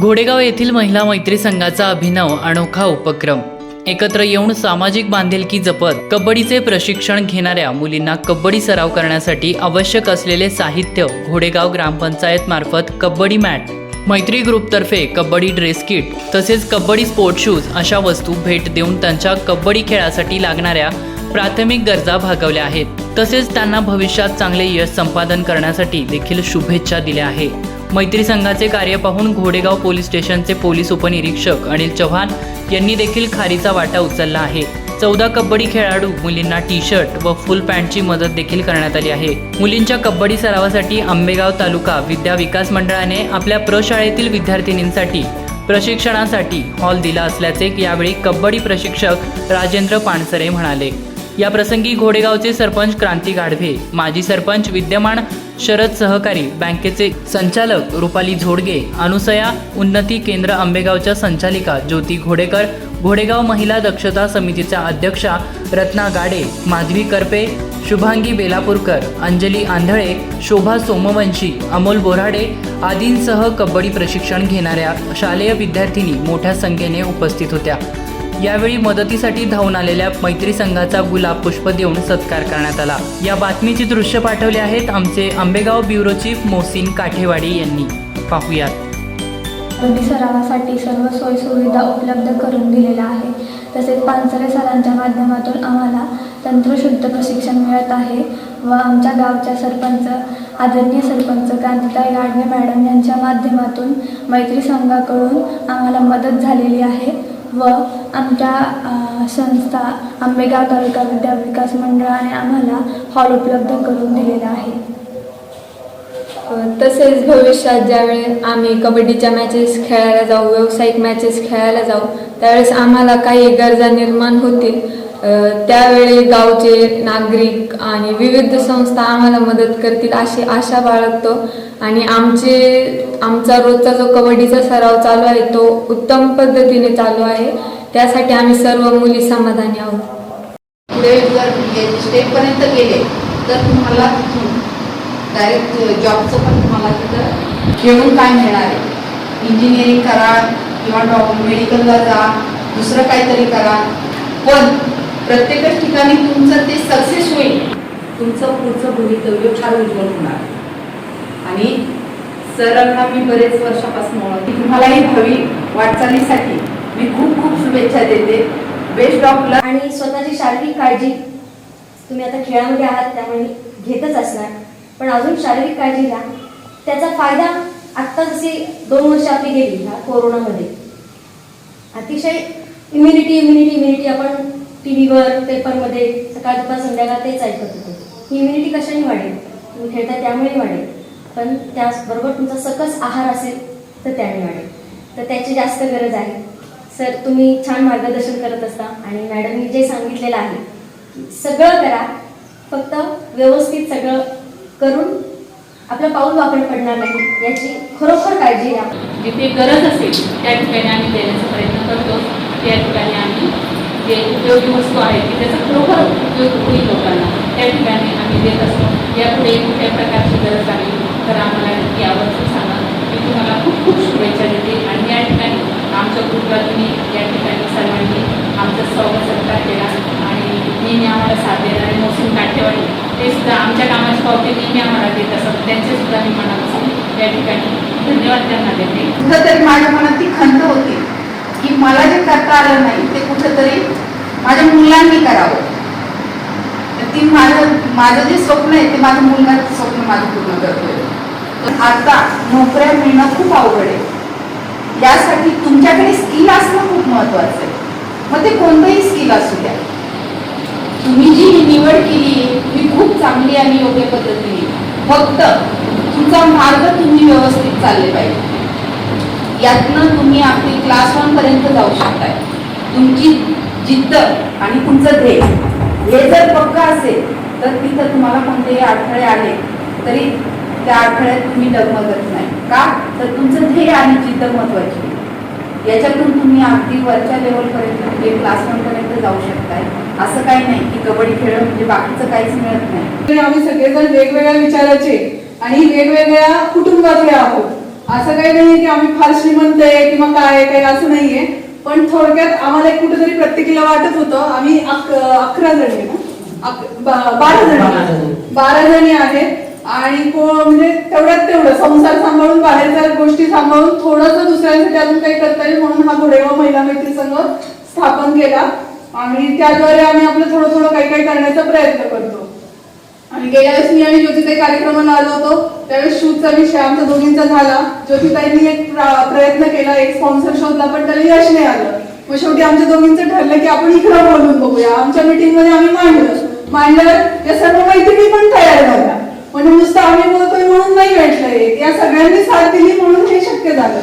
घोडेगाव येथील महिला मैत्री संघाचा अभिनव अनोखा उपक्रम. एकत्र येऊन सामाजिक बांधिलकी जपत कबड्डीचे प्रशिक्षण घेणाऱ्या मुलींना कबड्डी सराव करण्यासाठी आवश्यक असलेले साहित्य घोडेगाव ग्रामपंचायत मार्फत कबड्डी मॅट मैत्री ग्रुपतर्फे कबड्डी ड्रेस किट तसेच कबड्डी स्पोर्ट शूज अशा वस्तू भेट देऊन त्यांच्या कबड्डी खेळासाठी लागणाऱ्या प्राथमिक गरजा भागवल्या आहेत. तसेच त्यांना भविष्यात चांगले यश संपादन करण्यासाठी देखील शुभेच्छा दिल्या आहे मैत्री संघाचे कार्य पाहून घोडेगाव पोलीस स्टेशनचे पोलीस उपनिरीक्षक अनिल चव्हाण यांनी देखील खारीचा वाटा उचलला आहे. चौदा कबड्डी खेळाडू मुलींना टी शर्ट व फुल पॅन्टची मदत देखील करण्यात आली आहे. मुलींच्या कबड्डी सरावासाठी आंबेगाव तालुका विद्या विकास मंडळाने आपल्या प्रशाळेतील विद्यार्थिनींसाठी प्रशिक्षणासाठी हॉल दिला असल्याचे यावेळी कबड्डी प्रशिक्षक राजेंद्र पानसरे म्हणाले. या प्रसंगी घोडेगावचे सरपंच क्रांती गाढवे माजी सरपंच विद्यमान शरद सहकारी बँकेचे संचालक रुपाली झोडगे अनुसया उन्नती केंद्र आंबेगावच्या संचालिका ज्योती घोडेकर घोडेगाव महिला दक्षता समितीच्या अध्यक्षा रत्ना गाडे माधवी करपे शुभांगी बेलापूरकर अंजली आंधळे शोभा सोमवंशी अमोल बोराडे आदींसह कबड्डी प्रशिक्षण घेणाऱ्या शालेय विद्यार्थिनी मोठ्या संख्येने उपस्थित होत्या. यावेळी मदतीसाठी धावून आलेल्या मैत्री संघाचा गुलाब पुष्प देऊन सत्कार करण्यात आला. या बातमीची दृश्य पाठवले आहेत आमचे आंबेगाव ब्युरो चीफ मोहसिन काठेवाडी यांनी. पाहूयात. कबड्डी सरावासाठी सर्व सोयीसुविधा उपलब्ध करून दिलेल्या आहे तसेच पानसरे सरांच्या माध्यमातून आम्हाला तंत्रशुद्ध प्रशिक्षण मिळत आहे व आमच्या गावच्या सरपंच आदरणीय सरपंच क्रांतिताई गाडगे मॅडम यांच्या माध्यमातून मैत्री संघाकडून आम्हाला मदत झालेली आहे. व आमच्या संस्था आंबेगाव तालुका विद्या विकास मंडळाने आम्हाला हॉल उपलब्ध करून दिलेला आहे. तसेच भविष्यात ज्यावेळेस आम्ही कबड्डीच्या मॅचेस खेळायला जाऊ व्यावसायिक मॅचेस खेळायला जाऊ त्यावेळेस आम्हाला काही गरजा निर्माण होतील. त्यावेळी गावचे नागरिक आणि विविध संस्था आम्हाला मदत करतील अशी आशा बाळगतो. आणि आमचे आमचा रोजचा जो कबड्डीचा सराव चालू आहे तो उत्तम पद्धतीने चालू आहे. त्यासाठी आम्ही सर्व मुली समाधानी आहोत. पुढे जर स्टेपपर्यंत गेले तर तुम्हाला डायरेक्ट जॉबचं uh, पण तुम्हाला तिथं खेळून काय मिळणार आहे? इंजिनिअरिंग करा किंवा डॉ मेडिकलला जा दुसरं काहीतरी करा. पण प्रत्येकच ठिकाणी तुमचं ते सक्सेस होईल. तुमचं पुढचं भवितव्य फार उज्ज्वल होणार आणि सरांना मी बरेच वर्षापासून ओळखते. तुम्हाला ही भावी वाटचालीसाठी मी खूप खूप शुभेच्छा देते. बेस्ट ऑफ आणि स्वतःची शारीरिक काळजी तुम्ही आता खेळामध्ये आहात त्यामुळे घेतच असणार. पण अजून शारीरिक काळजी घ्या त्याचा फायदा आत्ता जशी दोन वर्ष आपली गेली ह्या कोरोनामध्ये. अतिशय इम्युनिटी इम्युनिटी इम्युनिटी आपण टी व्हीवर पेपरमध्ये सकाळ दुपार संध्याकाळ तेच ऐकत होतो. ही इम्युनिटी कशाने वाढेल? तुम्ही खेळता त्यामुळे वाढेल. पण त्याचबरोबर तुमचा सकस आहार असेल तर त्याने वाढेल. तर त्याची जास्त गरज आहे. सर तुम्ही छान मार्गदर्शन करत असता आणि मॅडमनी जे सांगितलेलं आहे सगळं करा. फक्त व्यवस्थित सगळं करून आपलं पाऊल वाकड पडणार नाही याची खरोखर काळजी घ्या. जिथे गरज असेल त्या ठिकाणी आम्ही देण्याचा प्रयत्न करतो. त्या ठिकाणी आम्ही जे उपयोगी वस्तू आहेत की त्याचा खरोखर उपयोग होईल लोकांना त्या ठिकाणी आम्ही देत असतो. यापुढे कुठल्या प्रकारची गरज आली तर आम्हाला यावर यावरचं सांगा मी तुम्हाला खूप खूप शुभेच्छा देते आणि या ठिकाणी आमच्या ग्रुपला तुम्ही या ठिकाणी सर्वांनी आमचा स्वागत सत्कार केला आणि नेहमी आम्हाला साथ देणारे मोहसिन काठेवाडी ते सुद्धा आमच्या कामाची पावती नेहमी आम्हाला देत असत त्यांचे सुद्धा मी मनापासून या ठिकाणी धन्यवाद त्यांना देते. कुठंतरी माझ्या मनात ती खंत होती की मला जे करता आलं नाही ते कुठंतरी माझ्या मुलांनी करावं. तर ती माझं माझं जे स्वप्न आहे ते माझ्या मुलाचं स्वप्न माझं पूर्ण करतोय. आता नोकऱ्या मिळणं खूप अवघड आहे. यासाठी तुमच्याकडे स्किल असणं खूप महत्वाचं आहे मग ते कोणतंही स्किल असू द्या तुम्ही जी ही निवड केली ही खूप चांगली आणि योग्य पद्धतीने फक्त तुमचा मार्ग तुम्ही व्यवस्थित चालले पाहिजे. यातनं तुम्ही आपली क्लास वन पर्यंत जाऊ शकताय. तुमची जिद्द आणि तुमचं ध्येय हे जर पक्क असेल तर तिथं तुम्हाला कोणतेही अडथळे आले तरी त्या अडथळ्यात तुम्ही डगमगत नाही. का? तर तुमचं ध्येय आणि जिद्द महत्वाची. याच्यातून तुम्ही अगदी वरच्या लेवलपर्यंत म्हणजे क्लास वन पर्यंत जाऊ शकताय. असं काही नाही की कबड्डी खेळ म्हणजे बाकीचं काहीच मिळत नाही. आणि आम्ही सगळेजण वेगवेगळ्या विचाराचे आणि वेगवेगळ्या कुटुंबातले आहोत. असं काही नाही की आम्ही फार श्रीमंत आहे किंवा काय आहे, काही असं नाहीये. पण थोडक्यात आम्हाला एक कुठेतरी प्रत्येकीला वाटत होतं आम्ही अक- अकरा जणी आहे ना बारा जणी. बारा जणी आहेत. आणि म्हणजे तेवढ्यात तेवढं संसार सांभाळून बाहेरच्या गोष्टी सांभाळून थोडंसं दुसऱ्यांसाठी अजून काही करता येईल म्हणून हा घोडेवा महिला मैत्री संघ स्थापन केला. आणि त्याद्वारे आम्ही आपलं थोडं थोडं काही काही करण्याचा प्रयत्न करतो. आणि गेल्या वेळेस मी आणि ज्योतिताई कार्यक्रमाला आलो होतो. त्यावेळेस शूटचा विषय आमचा दोघींचा झाला. ज्योतिताईंनी एक प्रयत्न केला एक स्पॉन्सर शोधला पण त्याला यश नाही आलं. मग शेवटी आमच्या दोघींचं ठरलं की आपण इकडं बोलून बघूया. आमच्या मीटिंगमध्ये आम्ही मांडलं. मांडल्यावर या सर्व मैत्रिणी पण तयार झाल्या. म्हणजे नुसतं आम्ही बोलतोय म्हणून नाही भेटलंय या सगळ्यांनी साथ दिली म्हणून हे शक्य झालं.